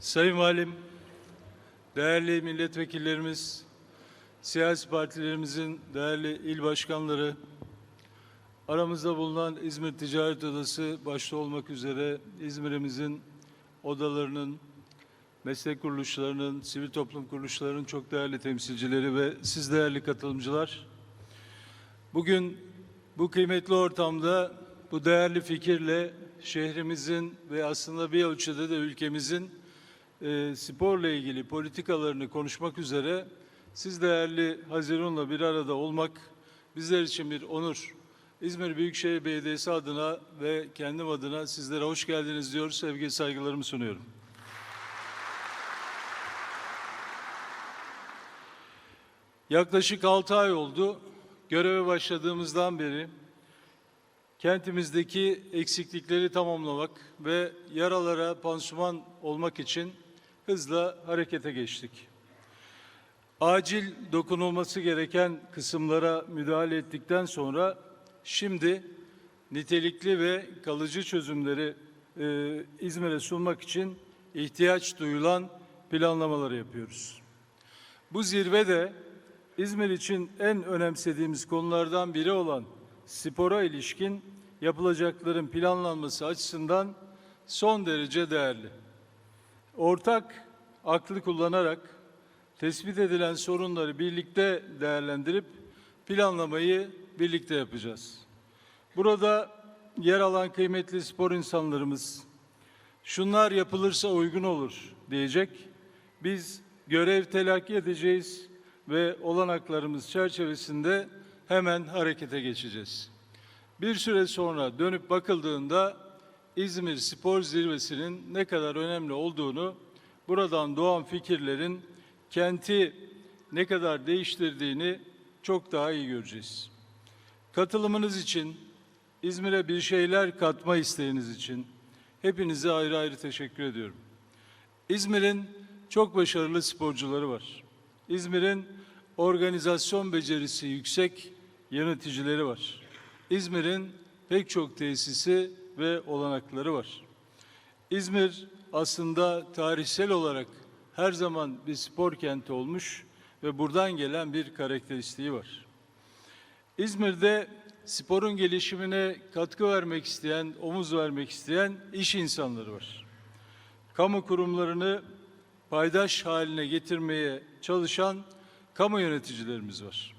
Sayın Valim, değerli milletvekillerimiz, siyasi partilerimizin değerli il başkanları, aramızda bulunan İzmir Ticaret Odası başta olmak üzere İzmir'imizin odalarının, meslek kuruluşlarının, sivil toplum kuruluşlarının çok değerli temsilcileri ve siz değerli katılımcılar, bugün bu kıymetli ortamda bu değerli fikirle şehrimizin ve aslında bir ölçüde de ülkemizin e, sporla ilgili politikalarını konuşmak üzere siz değerli Haziran'la bir arada olmak bizler için bir onur. İzmir Büyükşehir Belediyesi adına ve kendim adına sizlere hoş geldiniz diyoruz. Sevgi saygılarımı sunuyorum. Yaklaşık 6 ay oldu. Göreve başladığımızdan beri kentimizdeki eksiklikleri tamamlamak ve yaralara pansuman olmak için hızla harekete geçtik. Acil dokunulması gereken kısımlara müdahale ettikten sonra şimdi nitelikli ve kalıcı çözümleri e, İzmir'e sunmak için ihtiyaç duyulan planlamaları yapıyoruz. Bu zirve de İzmir için en önemsediğimiz konulardan biri olan spora ilişkin yapılacakların planlanması açısından son derece değerli. Ortak aklı kullanarak tespit edilen sorunları birlikte değerlendirip planlamayı birlikte yapacağız. Burada yer alan kıymetli spor insanlarımız şunlar yapılırsa uygun olur diyecek. Biz görev telakki edeceğiz ve olanaklarımız çerçevesinde hemen harekete geçeceğiz. Bir süre sonra dönüp bakıldığında İzmir Spor Zirvesi'nin ne kadar önemli olduğunu buradan doğan fikirlerin kenti ne kadar değiştirdiğini çok daha iyi göreceğiz. Katılımınız için, İzmir'e bir şeyler katma isteğiniz için hepinize ayrı ayrı teşekkür ediyorum. İzmir'in çok başarılı sporcuları var. İzmir'in organizasyon becerisi yüksek yöneticileri var. İzmir'in pek çok tesisi ve olanakları var. İzmir aslında tarihsel olarak her zaman bir spor kenti olmuş ve buradan gelen bir karakteristiği var. İzmir'de sporun gelişimine katkı vermek isteyen, omuz vermek isteyen iş insanları var. Kamu kurumlarını paydaş haline getirmeye çalışan kamu yöneticilerimiz var.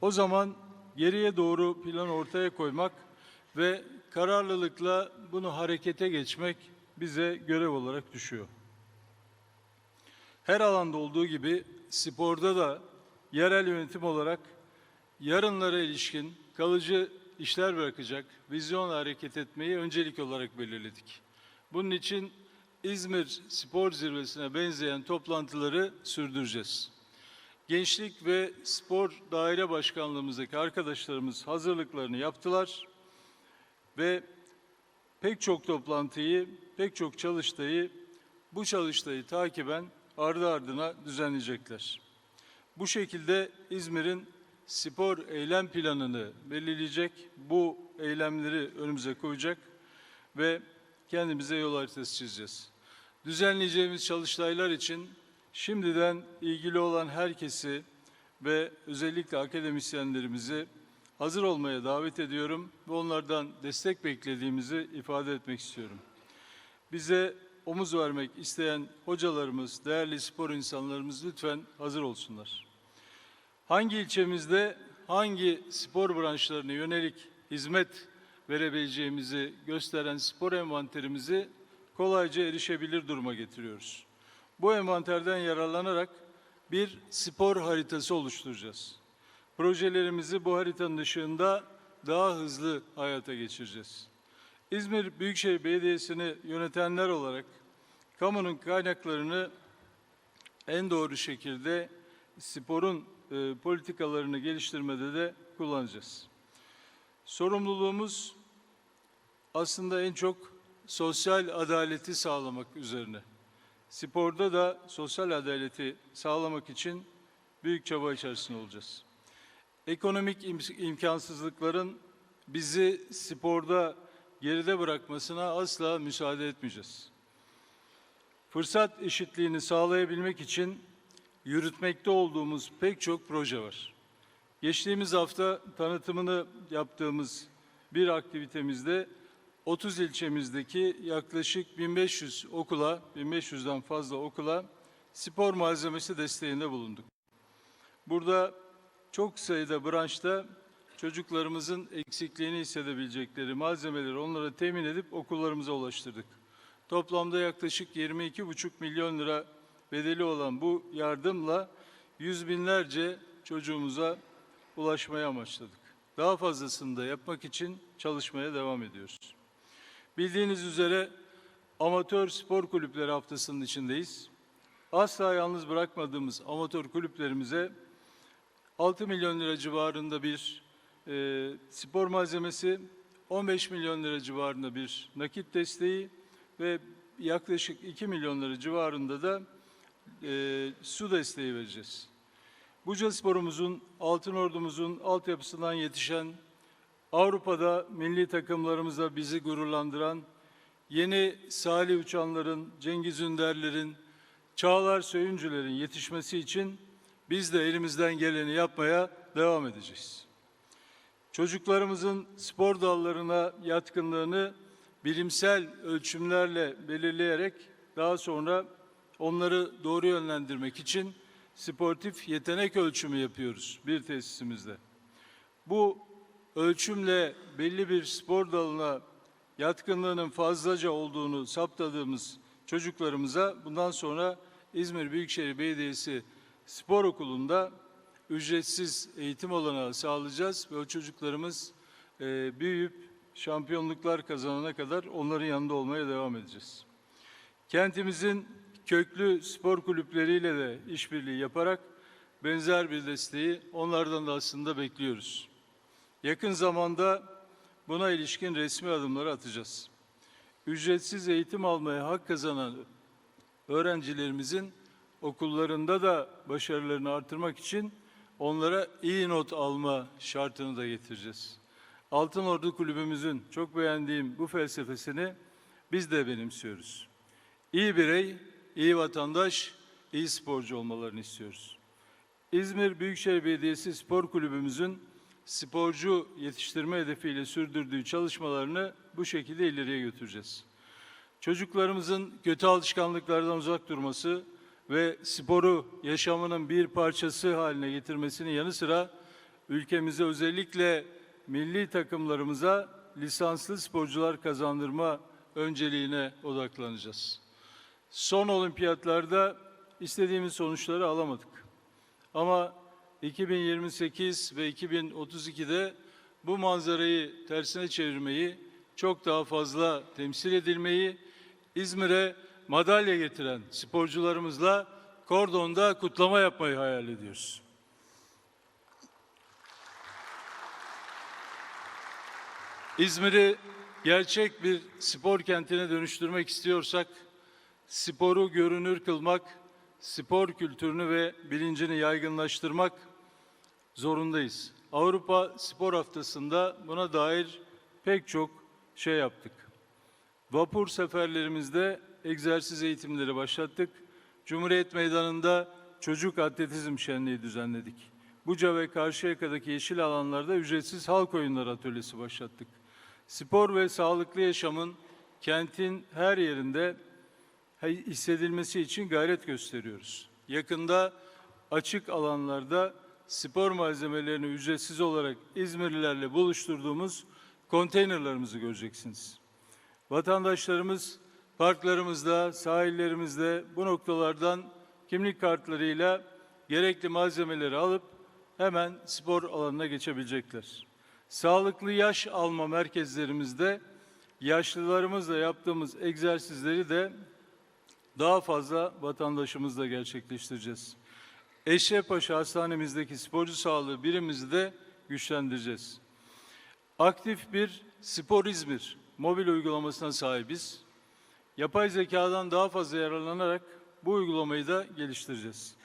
O zaman geriye doğru plan ortaya koymak ve kararlılıkla bunu harekete geçmek bize görev olarak düşüyor. Her alanda olduğu gibi sporda da yerel yönetim olarak yarınlara ilişkin kalıcı işler bırakacak, vizyonla hareket etmeyi öncelik olarak belirledik. Bunun için İzmir Spor Zirvesi'ne benzeyen toplantıları sürdüreceğiz. Gençlik ve Spor Daire Başkanlığımızdaki arkadaşlarımız hazırlıklarını yaptılar ve pek çok toplantıyı, pek çok çalıştayı bu çalıştayı takiben ardı ardına düzenleyecekler. Bu şekilde İzmir'in spor eylem planını belirleyecek, bu eylemleri önümüze koyacak ve kendimize yol haritası çizeceğiz. Düzenleyeceğimiz çalıştaylar için şimdiden ilgili olan herkesi ve özellikle akademisyenlerimizi hazır olmaya davet ediyorum ve onlardan destek beklediğimizi ifade etmek istiyorum. Bize omuz vermek isteyen hocalarımız, değerli spor insanlarımız lütfen hazır olsunlar. Hangi ilçemizde hangi spor branşlarına yönelik hizmet verebileceğimizi gösteren spor envanterimizi kolayca erişebilir duruma getiriyoruz. Bu envanterden yararlanarak bir spor haritası oluşturacağız. Projelerimizi bu haritanın ışığında daha hızlı hayata geçireceğiz. İzmir Büyükşehir Belediyesi'ni yönetenler olarak kamunun kaynaklarını en doğru şekilde sporun e, politikalarını geliştirmede de kullanacağız. Sorumluluğumuz aslında en çok sosyal adaleti sağlamak üzerine. Sporda da sosyal adaleti sağlamak için büyük çaba içerisinde olacağız. Ekonomik im- imkansızlıkların bizi sporda geride bırakmasına asla müsaade etmeyeceğiz. fırsat eşitliğini sağlayabilmek için yürütmekte olduğumuz pek çok proje var. Geçtiğimiz hafta tanıtımını yaptığımız bir aktivitemizde 30 ilçemizdeki yaklaşık 1500 okula, 1500'den fazla okula spor malzemesi desteğinde bulunduk. Burada çok sayıda branşta çocuklarımızın eksikliğini hissedebilecekleri malzemeleri onlara temin edip okullarımıza ulaştırdık. Toplamda yaklaşık 22,5 milyon lira bedeli olan bu yardımla yüz binlerce çocuğumuza ulaşmaya amaçladık. Daha fazlasını da yapmak için çalışmaya devam ediyoruz. Bildiğiniz üzere amatör spor kulüpleri haftasının içindeyiz. Asla yalnız bırakmadığımız amatör kulüplerimize 6 milyon lira civarında bir e, spor malzemesi, 15 milyon lira civarında bir nakit desteği ve yaklaşık 2 milyon lira civarında da e, su desteği vereceğiz. Buca Spor'umuzun, Altın Ordumuzun altyapısından yetişen, Avrupa'da milli takımlarımızla bizi gururlandıran, yeni Salih Uçanların, Cengiz Ünderlerin, Çağlar Söyüncülerin yetişmesi için biz de elimizden geleni yapmaya devam edeceğiz. Çocuklarımızın spor dallarına yatkınlığını bilimsel ölçümlerle belirleyerek daha sonra onları doğru yönlendirmek için sportif yetenek ölçümü yapıyoruz bir tesisimizde. Bu ölçümle belli bir spor dalına yatkınlığının fazlaca olduğunu saptadığımız çocuklarımıza bundan sonra İzmir Büyükşehir Belediyesi Spor Okulu'nda ücretsiz eğitim olanağı sağlayacağız ve o çocuklarımız e, büyüyüp şampiyonluklar kazanana kadar onların yanında olmaya devam edeceğiz. Kentimizin köklü spor kulüpleriyle de işbirliği yaparak benzer bir desteği onlardan da aslında bekliyoruz. Yakın zamanda buna ilişkin resmi adımları atacağız. Ücretsiz eğitim almaya hak kazanan öğrencilerimizin okullarında da başarılarını artırmak için onlara iyi not alma şartını da getireceğiz. Altın Ordu Kulübümüzün çok beğendiğim bu felsefesini biz de benimsiyoruz. İyi birey, iyi vatandaş, iyi sporcu olmalarını istiyoruz. İzmir Büyükşehir Belediyesi Spor Kulübümüzün sporcu yetiştirme hedefiyle sürdürdüğü çalışmalarını bu şekilde ileriye götüreceğiz. Çocuklarımızın kötü alışkanlıklardan uzak durması ve sporu yaşamının bir parçası haline getirmesinin yanı sıra ülkemize özellikle milli takımlarımıza lisanslı sporcular kazandırma önceliğine odaklanacağız. Son olimpiyatlarda istediğimiz sonuçları alamadık. Ama 2028 ve 2032'de bu manzarayı tersine çevirmeyi, çok daha fazla temsil edilmeyi, İzmir'e madalya getiren sporcularımızla kordonda kutlama yapmayı hayal ediyoruz. İzmir'i gerçek bir spor kentine dönüştürmek istiyorsak sporu görünür kılmak, spor kültürünü ve bilincini yaygınlaştırmak zorundayız. Avrupa Spor Haftası'nda buna dair pek çok şey yaptık. Vapur seferlerimizde egzersiz eğitimleri başlattık. Cumhuriyet Meydanı'nda çocuk atletizm şenliği düzenledik. Buca ve Karşıyaka'daki yeşil alanlarda ücretsiz halk oyunları atölyesi başlattık. Spor ve sağlıklı yaşamın kentin her yerinde hissedilmesi için gayret gösteriyoruz. Yakında açık alanlarda spor malzemelerini ücretsiz olarak İzmirlilerle buluşturduğumuz konteynerlarımızı göreceksiniz. Vatandaşlarımız parklarımızda, sahillerimizde bu noktalardan kimlik kartlarıyla gerekli malzemeleri alıp hemen spor alanına geçebilecekler. Sağlıklı yaş alma merkezlerimizde yaşlılarımızla yaptığımız egzersizleri de daha fazla vatandaşımızla gerçekleştireceğiz. Eşrefpaşa Hastanemizdeki sporcu sağlığı birimimizi de güçlendireceğiz. Aktif bir Spor İzmir mobil uygulamasına sahibiz. Yapay zekadan daha fazla yararlanarak bu uygulamayı da geliştireceğiz.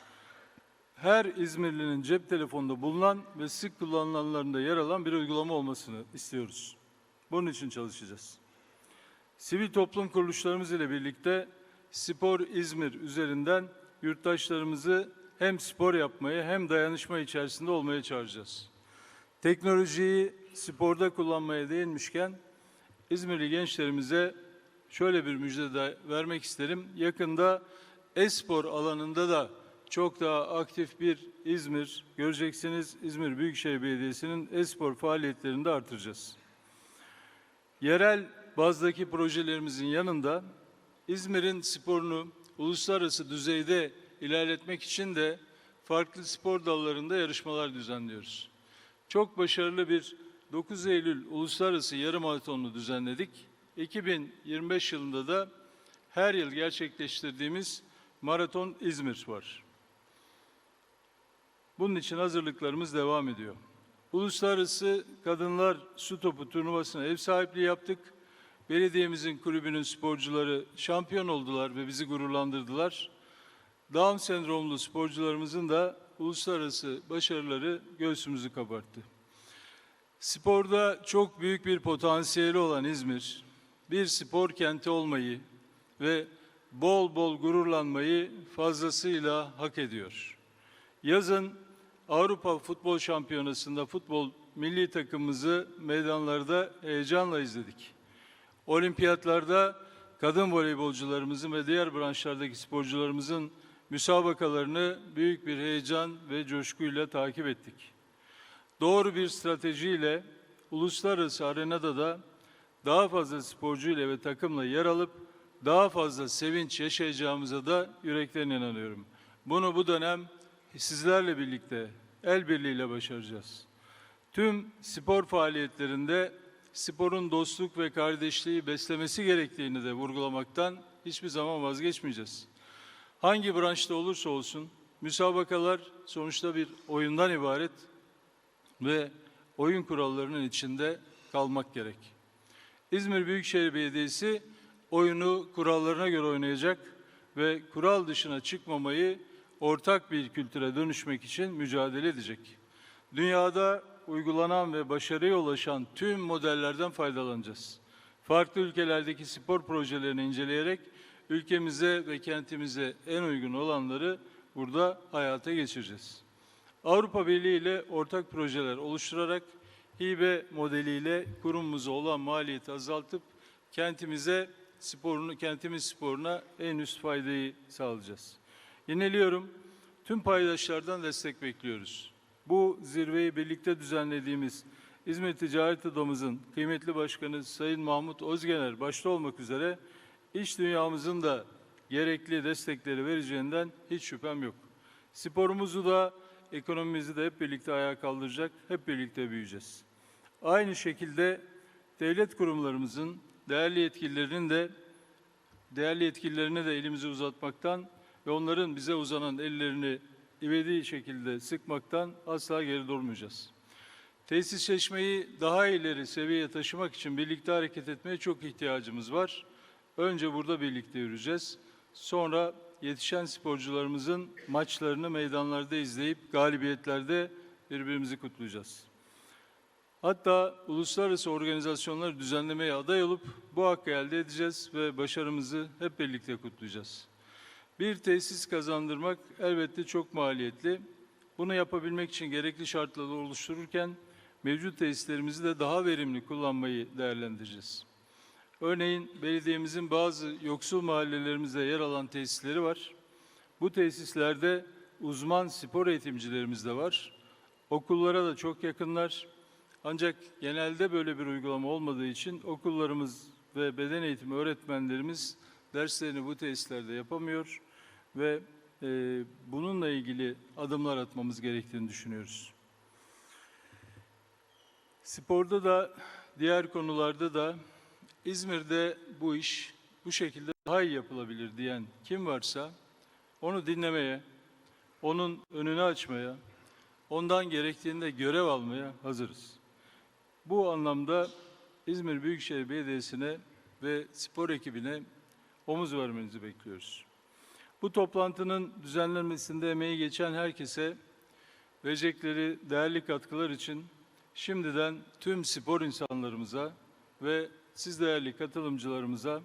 Her İzmirlinin cep telefonunda bulunan ve sık kullanılanlarında yer alan bir uygulama olmasını istiyoruz. Bunun için çalışacağız. Sivil toplum kuruluşlarımız ile birlikte Spor İzmir üzerinden yurttaşlarımızı hem spor yapmaya hem dayanışma içerisinde olmaya çağıracağız. Teknolojiyi sporda kullanmaya değinmişken İzmirli gençlerimize şöyle bir müjde de vermek isterim. Yakında e-spor alanında da çok daha aktif bir İzmir göreceksiniz. İzmir Büyükşehir Belediyesi'nin e-spor faaliyetlerini de artıracağız. Yerel bazdaki projelerimizin yanında İzmir'in sporunu uluslararası düzeyde ilerletmek için de farklı spor dallarında yarışmalar düzenliyoruz. Çok başarılı bir 9 Eylül Uluslararası Yarım Maratonunu düzenledik. 2025 yılında da her yıl gerçekleştirdiğimiz Maraton İzmir var. Bunun için hazırlıklarımız devam ediyor. Uluslararası Kadınlar Su Topu turnuvasına ev sahipliği yaptık. Belediyemizin kulübünün sporcuları şampiyon oldular ve bizi gururlandırdılar. Down sendromlu sporcularımızın da uluslararası başarıları göğsümüzü kabarttı. Sporda çok büyük bir potansiyeli olan İzmir, bir spor kenti olmayı ve bol bol gururlanmayı fazlasıyla hak ediyor. Yazın Avrupa Futbol Şampiyonası'nda futbol milli takımımızı meydanlarda heyecanla izledik. Olimpiyatlarda kadın voleybolcularımızın ve diğer branşlardaki sporcularımızın müsabakalarını büyük bir heyecan ve coşkuyla takip ettik. Doğru bir stratejiyle uluslararası arenada da daha fazla sporcuyla ve takımla yer alıp daha fazla sevinç yaşayacağımıza da yürekten inanıyorum. Bunu bu dönem sizlerle birlikte el birliğiyle başaracağız. Tüm spor faaliyetlerinde sporun dostluk ve kardeşliği beslemesi gerektiğini de vurgulamaktan hiçbir zaman vazgeçmeyeceğiz. Hangi branşta olursa olsun müsabakalar sonuçta bir oyundan ibaret ve oyun kurallarının içinde kalmak gerek. İzmir Büyükşehir Belediyesi oyunu kurallarına göre oynayacak ve kural dışına çıkmamayı ortak bir kültüre dönüşmek için mücadele edecek. Dünyada uygulanan ve başarıya ulaşan tüm modellerden faydalanacağız. Farklı ülkelerdeki spor projelerini inceleyerek ülkemize ve kentimize en uygun olanları burada hayata geçireceğiz. Avrupa Birliği ile ortak projeler oluşturarak hibe modeliyle kurumumuza olan maliyeti azaltıp kentimize sporunu, kentimiz sporuna en üst faydayı sağlayacağız. Yineliyorum, tüm paydaşlardan destek bekliyoruz. Bu zirveyi birlikte düzenlediğimiz İzmir Ticaret Odamızın kıymetli başkanı Sayın Mahmut Özgener başta olmak üzere iş dünyamızın da gerekli destekleri vereceğinden hiç şüphem yok. Sporumuzu da ekonomimizi de hep birlikte ayağa kaldıracak, hep birlikte büyüyeceğiz. Aynı şekilde devlet kurumlarımızın değerli yetkililerinin de değerli yetkililerine de elimizi uzatmaktan ve onların bize uzanan ellerini ivedi şekilde sıkmaktan asla geri durmayacağız. Tesisleşmeyi daha ileri seviyeye taşımak için birlikte hareket etmeye çok ihtiyacımız var. Önce burada birlikte yürüyeceğiz. Sonra yetişen sporcularımızın maçlarını meydanlarda izleyip galibiyetlerde birbirimizi kutlayacağız. Hatta uluslararası organizasyonları düzenlemeye aday olup bu hakkı elde edeceğiz ve başarımızı hep birlikte kutlayacağız. Bir tesis kazandırmak elbette çok maliyetli. Bunu yapabilmek için gerekli şartları oluştururken mevcut tesislerimizi de daha verimli kullanmayı değerlendireceğiz. Örneğin belediyemizin bazı yoksul mahallelerimizde yer alan tesisleri var. Bu tesislerde uzman spor eğitimcilerimiz de var. Okullara da çok yakınlar. Ancak genelde böyle bir uygulama olmadığı için okullarımız ve beden eğitimi öğretmenlerimiz derslerini bu tesislerde yapamıyor ve e, bununla ilgili adımlar atmamız gerektiğini düşünüyoruz. Sporda da diğer konularda da İzmir'de bu iş bu şekilde daha iyi yapılabilir diyen kim varsa onu dinlemeye, onun önünü açmaya, ondan gerektiğinde görev almaya hazırız. Bu anlamda İzmir Büyükşehir Belediyesi'ne ve spor ekibine omuz vermenizi bekliyoruz. Bu toplantının düzenlenmesinde emeği geçen herkese verecekleri değerli katkılar için şimdiden tüm spor insanlarımıza ve siz değerli katılımcılarımıza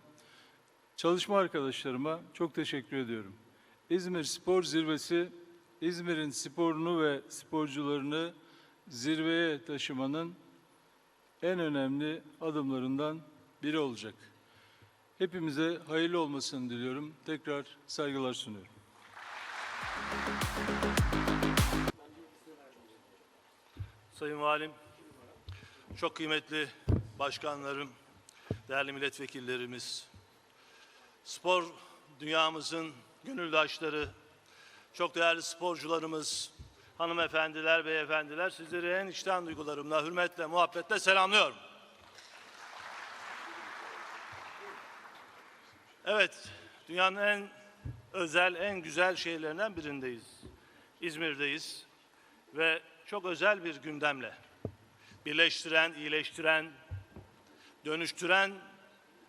çalışma arkadaşlarıma çok teşekkür ediyorum. İzmir Spor Zirvesi, İzmir'in sporunu ve sporcularını zirveye taşımanın en önemli adımlarından biri olacak. Hepimize hayırlı olmasını diliyorum. Tekrar saygılar sunuyorum. Sayın Valim, çok kıymetli başkanlarım, değerli milletvekillerimiz, spor dünyamızın gönüldaşları, çok değerli sporcularımız, hanımefendiler, beyefendiler, sizleri en içten duygularımla, hürmetle, muhabbetle selamlıyorum. Evet, dünyanın en özel, en güzel şehirlerinden birindeyiz. İzmir'deyiz ve çok özel bir gündemle birleştiren, iyileştiren, dönüştüren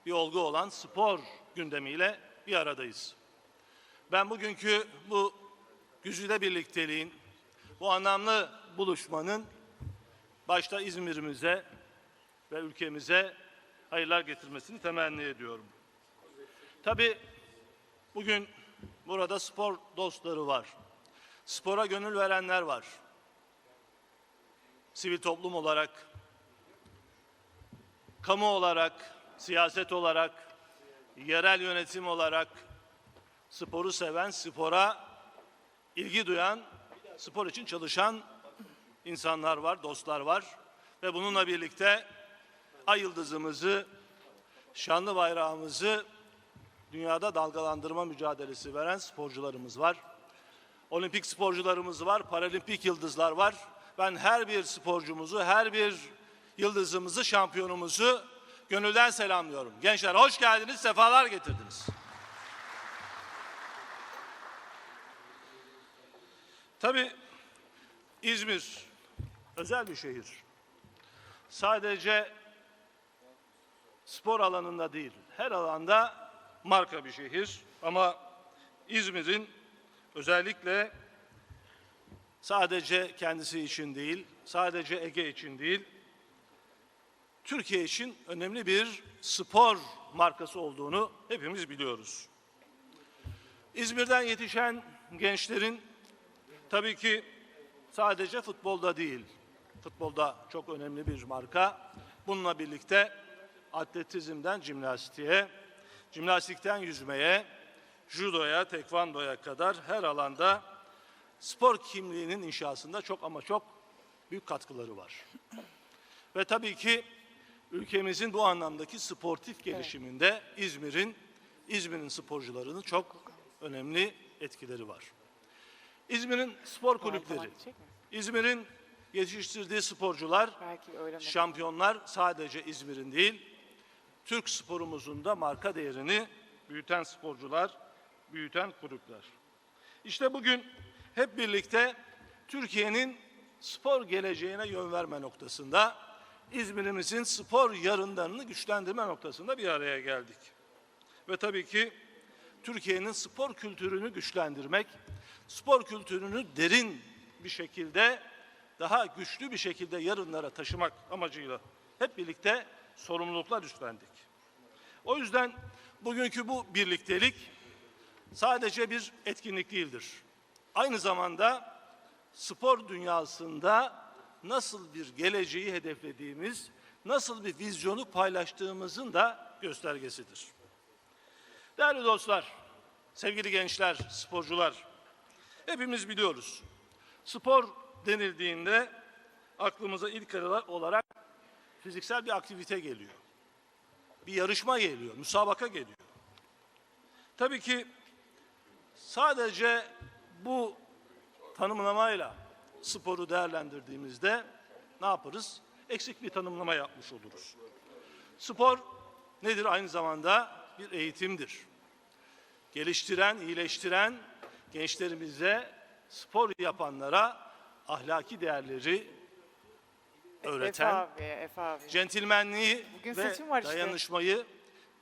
bir olgu olan spor gündemiyle bir aradayız. Ben bugünkü bu güzide birlikteliğin, bu anlamlı buluşmanın başta İzmir'imize ve ülkemize hayırlar getirmesini temenni ediyorum. Tabii bugün burada spor dostları var. Spora gönül verenler var sivil toplum olarak, kamu olarak, siyaset olarak, yerel yönetim olarak sporu seven, spora ilgi duyan, spor için çalışan insanlar var, dostlar var ve bununla birlikte ay yıldızımızı, şanlı bayrağımızı dünyada dalgalandırma mücadelesi veren sporcularımız var. Olimpik sporcularımız var, paralimpik yıldızlar var. Ben her bir sporcumuzu, her bir yıldızımızı, şampiyonumuzu gönülden selamlıyorum. Gençler hoş geldiniz, sefalar getirdiniz. Tabii İzmir özel bir şehir. Sadece spor alanında değil, her alanda marka bir şehir. Ama İzmir'in özellikle sadece kendisi için değil, sadece Ege için değil, Türkiye için önemli bir spor markası olduğunu hepimiz biliyoruz. İzmir'den yetişen gençlerin tabii ki sadece futbolda değil, futbolda çok önemli bir marka. Bununla birlikte atletizmden jimnastiğe, jimnastikten yüzmeye, judoya, tekvandoya kadar her alanda spor kimliğinin inşasında çok ama çok büyük katkıları var. Ve tabii ki ülkemizin bu anlamdaki sportif gelişiminde İzmir'in İzmir'in sporcularının çok önemli etkileri var. İzmir'in spor kulüpleri, İzmir'in yetiştirdiği sporcular, şampiyonlar sadece İzmir'in değil, Türk sporumuzun da marka değerini büyüten sporcular, büyüten kulüpler. İşte bugün hep birlikte Türkiye'nin spor geleceğine yön verme noktasında İzmir'imizin spor yarınlarını güçlendirme noktasında bir araya geldik. Ve tabii ki Türkiye'nin spor kültürünü güçlendirmek, spor kültürünü derin bir şekilde daha güçlü bir şekilde yarınlara taşımak amacıyla hep birlikte sorumluluklar üstlendik. O yüzden bugünkü bu birliktelik sadece bir etkinlik değildir. Aynı zamanda spor dünyasında nasıl bir geleceği hedeflediğimiz, nasıl bir vizyonu paylaştığımızın da göstergesidir. Değerli dostlar, sevgili gençler, sporcular, hepimiz biliyoruz. Spor denildiğinde aklımıza ilk olarak fiziksel bir aktivite geliyor. Bir yarışma geliyor, müsabaka geliyor. Tabii ki sadece bu tanımlamayla sporu değerlendirdiğimizde ne yaparız? Eksik bir tanımlama yapmış oluruz. Spor nedir? Aynı zamanda bir eğitimdir. Geliştiren, iyileştiren gençlerimize, spor yapanlara ahlaki değerleri Efe öğreten, abi, Efe abi. centilmenliği Bugün ve seçim var işte. dayanışmayı,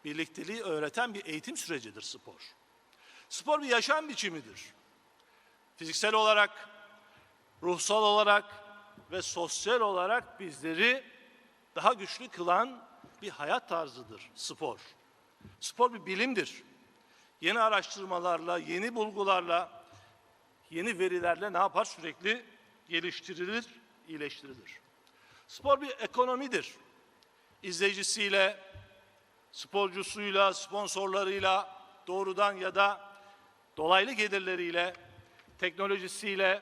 birlikteliği öğreten bir eğitim sürecidir spor. Spor bir yaşam biçimidir. Fiziksel olarak, ruhsal olarak ve sosyal olarak bizleri daha güçlü kılan bir hayat tarzıdır spor. Spor bir bilimdir. Yeni araştırmalarla, yeni bulgularla, yeni verilerle ne yapar? Sürekli geliştirilir, iyileştirilir. Spor bir ekonomidir. İzleyicisiyle, sporcusuyla, sponsorlarıyla, doğrudan ya da dolaylı gelirleriyle, teknolojisiyle,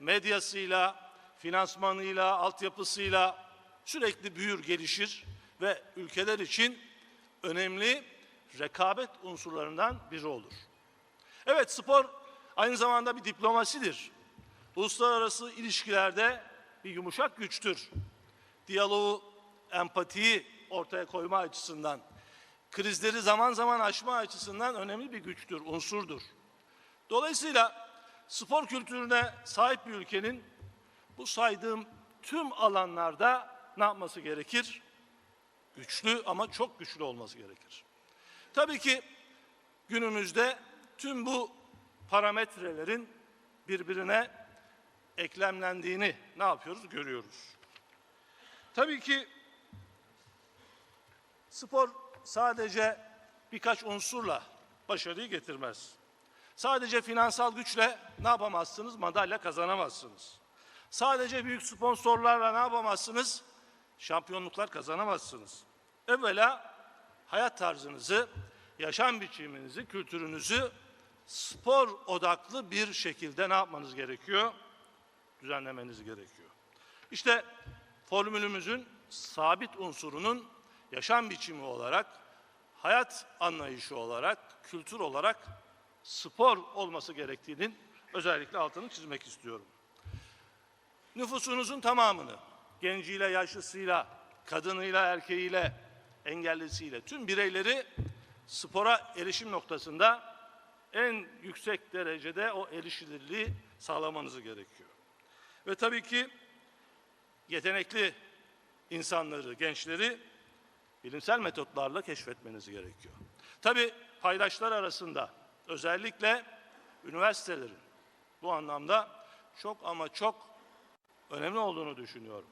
medyasıyla, finansmanıyla, altyapısıyla sürekli büyür, gelişir ve ülkeler için önemli rekabet unsurlarından biri olur. Evet spor aynı zamanda bir diplomasidir. Uluslararası ilişkilerde bir yumuşak güçtür. Diyaloğu, empatiyi ortaya koyma açısından, krizleri zaman zaman aşma açısından önemli bir güçtür, unsurdur. Dolayısıyla spor kültürüne sahip bir ülkenin bu saydığım tüm alanlarda ne yapması gerekir? Güçlü ama çok güçlü olması gerekir. Tabii ki günümüzde tüm bu parametrelerin birbirine eklemlendiğini ne yapıyoruz? Görüyoruz. Tabii ki spor sadece birkaç unsurla başarıyı getirmez. Sadece finansal güçle ne yapamazsınız? Madalya kazanamazsınız. Sadece büyük sponsorlarla ne yapamazsınız? Şampiyonluklar kazanamazsınız. Evvela hayat tarzınızı, yaşam biçiminizi, kültürünüzü spor odaklı bir şekilde ne yapmanız gerekiyor? Düzenlemeniz gerekiyor. İşte formülümüzün sabit unsurunun yaşam biçimi olarak, hayat anlayışı olarak, kültür olarak spor olması gerektiğinin özellikle altını çizmek istiyorum. Nüfusunuzun tamamını, genciyle, yaşlısıyla, kadınıyla, erkeğiyle, engellisiyle, tüm bireyleri spora erişim noktasında en yüksek derecede o erişilirliği sağlamanız gerekiyor. Ve tabii ki yetenekli insanları, gençleri bilimsel metotlarla keşfetmeniz gerekiyor. Tabii paydaşlar arasında özellikle üniversitelerin bu anlamda çok ama çok önemli olduğunu düşünüyorum.